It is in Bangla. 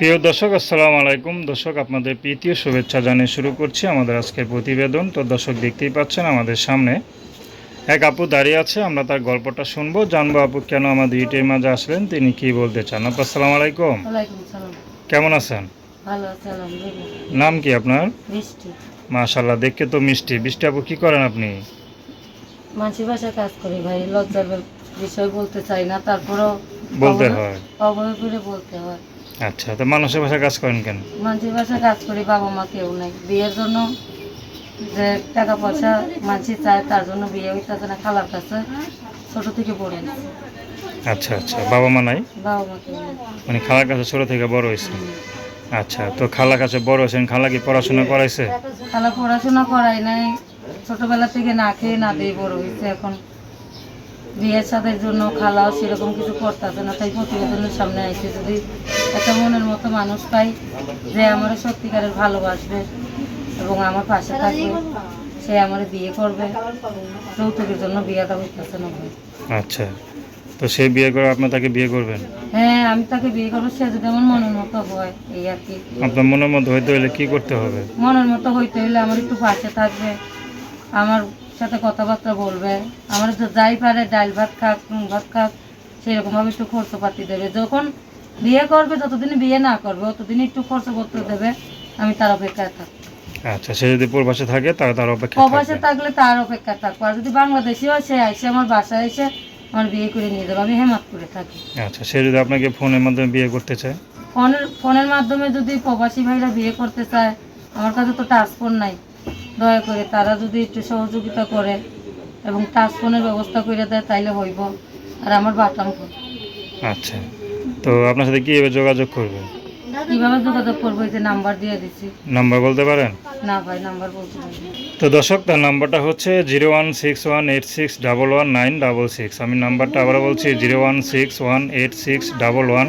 প্রিয় দর্শক আসসালামু আলাইকুম। দর্শক আপনাদের প্রীতীয় শুভেচ্ছা জানিয়ে শুরু করছি আমাদের আজকের প্রতিবেদন। তো দর্শক দেখতেই পাচ্ছেন আমাদের সামনে এক আপু দাঁড়িয়ে আছে। আমরা তার গল্পটা শুনব। জানব আপু কেন আমাদের ইউটিউবের মাঝে আসলেন? তিনি কি বলতে চান? আপু আসসালামু আলাইকুম। কেমন আছেন? নাম কি আপনার? মাশাল্লাহ দেখতে তো মিষ্টি। বৃষ্টি আপু কি করেন আপনি? মানসি ভাষা কাজ করি ভাই। লজ্জার বিষয় বলতে চাই না। তারপরেও বলতে হয়? অবয় করে বলতে হয়। আচ্ছা তো মানুষের ভাষা কাজ করেন কেন? মানুষের ভাষা কাজ করি বাবা মা কেউ নেই। বিয়ের জন্য যে টাকা পয়সা মানসি চায় তার জন্য বিয়ে হইতেছে না খালার কাছে ছোট থেকে নিছি। আচ্ছা আচ্ছা বাবা মা নাই? বাবা মা কেউ নেই। মানে খালার কাছে ছোট থেকে বড় হয়েছে? আচ্ছা তো খালার কাছে বড় হয়েছেন খালা কি পড়াশোনা করাইছে? খালা পড়াশোনা করাই নাই ছোটবেলা থেকে না খেয়ে না দিয়ে বড় হয়েছে এখন। বিয়ের সাথে জন্য খালাও সেরকম কিছু করতেছে না তাই প্রতিবেদনের সামনে আইছে। যদি একটা মনের মতো মানুষ পাই যে আমার সত্যিকারের ভালোবাসবে এবং আমার পাশে থাকবে সে আমার বিয়ে করবে যৌতুকের জন্য বিয়েটা হইতেছে না আচ্ছা তো সে বিয়ে করে আপনি তাকে বিয়ে করবেন? হ্যাঁ আমি তাকে বিয়ে করব সে যদি আমার মনের মতো হয় এই আর কি। আপনার মনের মতো হইতে হলে কি করতে হবে? মনের মতো হইতে হলে আমার একটু পাশে থাকবে আমার সাথে কথাবার্তা বলবে। আমার তো যাই পারে ডাল ভাত খাক নুন ভাত খাক সেরকমভাবে একটু খরচপাতি দেবে। যখন বিয়ে করবে যতদিন বিয়ে না করবে ততদিন একটু খরচপত্র দেবে। আমি তার অপেক্ষায় থাকব। আচ্ছা সে যদি প্রবাসে থাকে তাহলে তার অপেক্ষা প্রবাসে থাকলে তার অপেক্ষায় থাকব। আর যদি বাংলাদেশি হয় সে আমার বাসায় এসে আমার বিয়ে করে নিয়ে যাবে। আমি হেমাত করে থাকি। আচ্ছা সে যদি আপনাকে ফোনের মাধ্যমে বিয়ে করতে চায়? ফোনের ফোনের মাধ্যমে যদি প্রবাসী ভাইরা বিয়ে করতে চায় আমার কাছে তো টাচ ফোন নাই। দয়া করে তারা যদি একটু সহযোগিতা করে এবং টাচ ফোনের ব্যবস্থা করে দেয় তাইলে হইব। আর আমার বাটাম আচ্ছা। তো আপনার সাথে কীভাবে যোগাযোগ করবে কীভাবে যোগাযোগ করব? এই যে নাম্বার দিয়ে দিচ্ছি নাম্বার বলতে পারেন? না ভাই নাম্বার বলতে পারি তো দর্শক তার নাম্বারটা হচ্ছে zero one six one eight six double one nine double six. আমি নাম্বারটা আবার বলছি zero one six one eight six double one